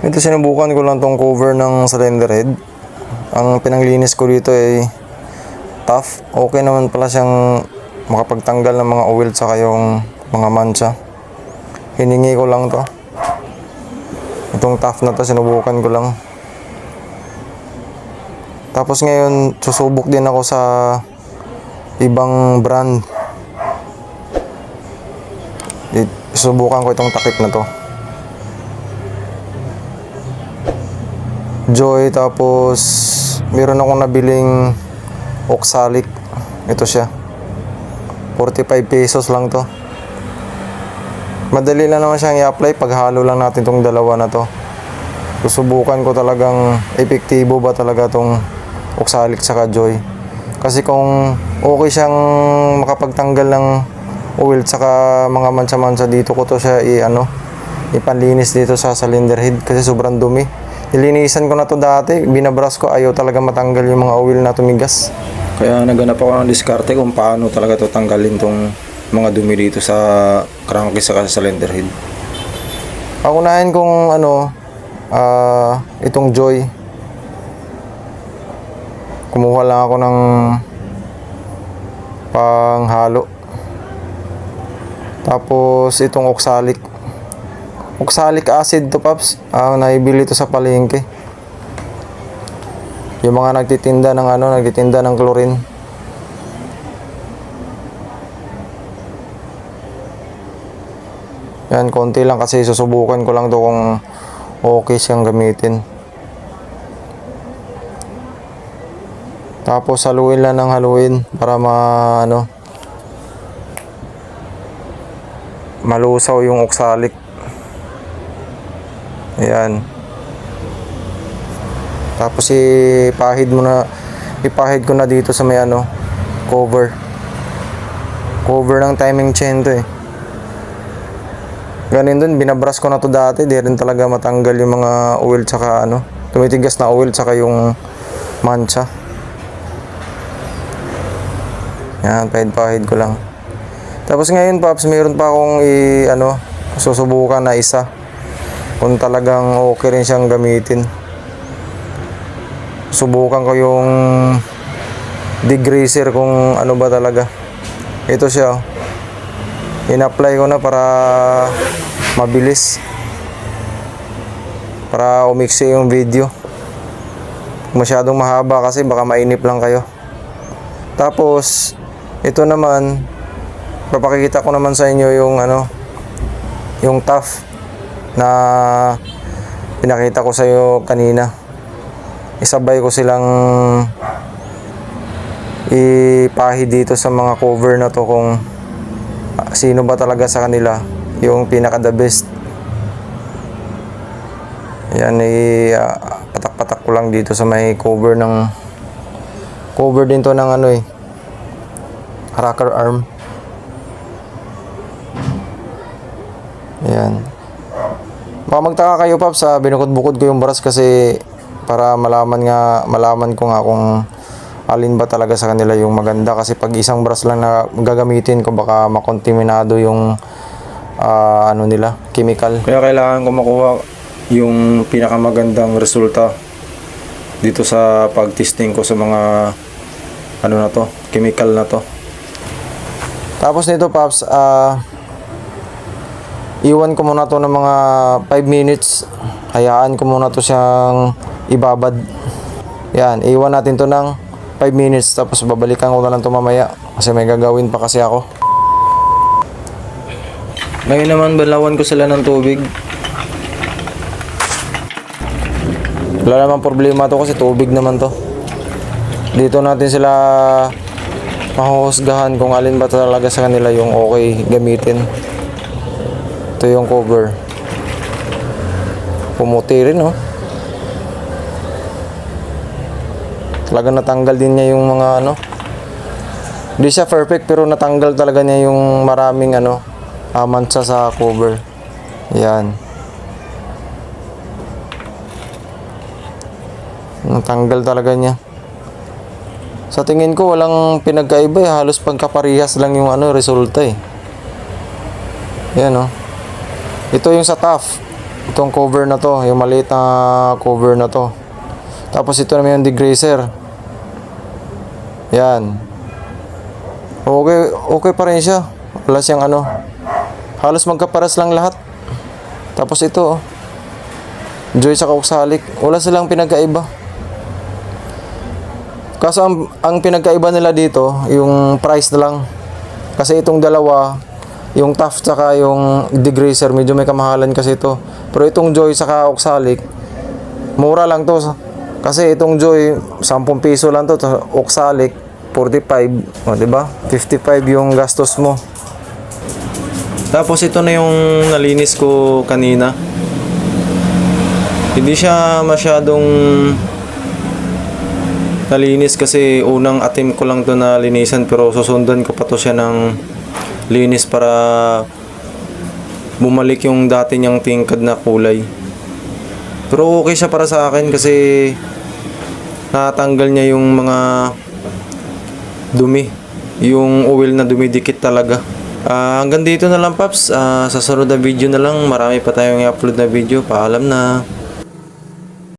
Ito sinubukan ko lang tong cover ng cylinder head. Ang pinanglinis ko dito ay tough. Okay naman pala siyang makapagtanggal ng mga oil saka yung mga mancha. Hiningi ko lang to. Itong tough na to sinubukan ko lang. Tapos ngayon susubok din ako sa ibang brand. Subukan ko itong takip na to. Joy tapos meron akong nabiling oxalic. Ito siya. 45 pesos lang to. Madali lang naman siyang i-apply pag halo lang natin tong dalawa na to. Susubukan ko talagang epektibo ba talaga tong oxalic saka joy. Kasi kung okay siyang makapagtanggal ng oil saka mga mansa-mansa dito ko to siya i ano ipanlinis dito sa cylinder head kasi sobrang dumi. Nilinisan ko na to dati, binabras ko ayaw talaga matanggal yung mga oil na tumigas. Kaya naganap ako ng diskarte kung paano talaga to tanggalin tong mga dumi dito sa crankcase sa cylinder head. Paunahin kong ano, ah, itong Joy. Kumuha lang ako ng panghalo. Tapos itong oxalic. Oxalic acid to paps. Ah, naibili to sa palengke. Yung mga nagtitinda ng ano, nagtitinda ng chlorine. Yan, konti lang kasi susubukan ko lang to kung okay siyang gamitin. Tapos haluin lang ng haluin para ma ano malusaw yung oxalic. Ayan. Tapos ipahid mo na ipahid ko na dito sa may ano cover. Cover ng timing chain to eh. Ganin dun, binabras ko na to dati. Di rin talaga matanggal yung mga oil tsaka ano. Tumitigas na oil tsaka yung mancha. Yan, pahid-pahid ko lang. Tapos ngayon, Paps, mayroon pa akong i, ano, susubukan na isa. Kung talagang okay rin siyang gamitin. Subukan ko yung degreaser kung ano ba talaga. Ito siya, oh. In-apply ko na para mabilis. Para umiksi yung video. Masyadong mahaba kasi baka mainip lang kayo. Tapos ito naman papakikita ko naman sa inyo yung ano yung tough na pinakita ko sa iyo kanina. Isabay ko silang ipahid dito sa mga cover na to kung sino ba talaga sa kanila yung pinaka the best. Yan i ah, patak-patak ko lang dito sa may cover ng cover din to ng ano eh rocker arm. Yan baka magtaka kayo pap sa binukod-bukod ko yung brush kasi para malaman nga malaman ko nga kung alin ba talaga sa kanila yung maganda. Kasi pag isang brush lang na gagamitin ko baka makontaminado yung ah, ano nila chemical. Kaya kailangan ko makuha yung pinakamagandang resulta dito sa pag-testing ko sa mga ano na to, chemical na to. tapos nito paps ah iwan ko muna to ng mga 5 minutes hayaan ko muna to siyang ibabad yan iwan natin to ng 5 minutes tapos babalikan ko na lang to mamaya kasi may gagawin pa kasi ako Ngayon naman balawan ko sila ng tubig. Wala namang problema to kasi tubig naman to. Dito natin sila mahuhusgahan kung alin ba talaga sa kanila yung okay gamitin. Ito yung cover. Pumuti rin, oh. Talaga natanggal din niya yung mga ano. Hindi siya perfect pero natanggal talaga niya yung maraming ano, mancha sa cover. Yan. Natanggal talaga niya. Sa tingin ko walang pinagkaiba eh. Halos pagkaparehas lang yung ano resulta eh. Yan oh. Ito yung sa tough. Itong cover na to, yung maliit na cover na to. Tapos ito naman yung degreaser. Yan. Okay, okay pa rin siya. Wala siyang ano. Halos magkaparas lang lahat. Tapos ito, oh. Joy sa Oxalic. Wala silang pinagkaiba. Kaso ang, ang pinagkaiba nila dito, yung price na lang. Kasi itong dalawa, yung Taft saka yung degreaser, medyo may kamahalan kasi ito. Pero itong Joy saka Oxalic, mura lang to. Kasi itong Joy, 10 piso lang to. Oxalic, 45. O, di ba? 55 yung gastos mo. Tapos ito na yung nalinis ko kanina. Hindi siya masyadong nalinis kasi unang attempt ko lang to na linisan pero susundan ko pa to siya ng linis para bumalik yung dati niyang tingkad na kulay. Pero okay siya para sa akin kasi natanggal niya yung mga dumi. Yung oil na dumidikit talaga. Ah, hanggang dito na lang, Paps. Ah, sa sunod na video na lang. Marami pa tayong i-upload na video. Paalam na.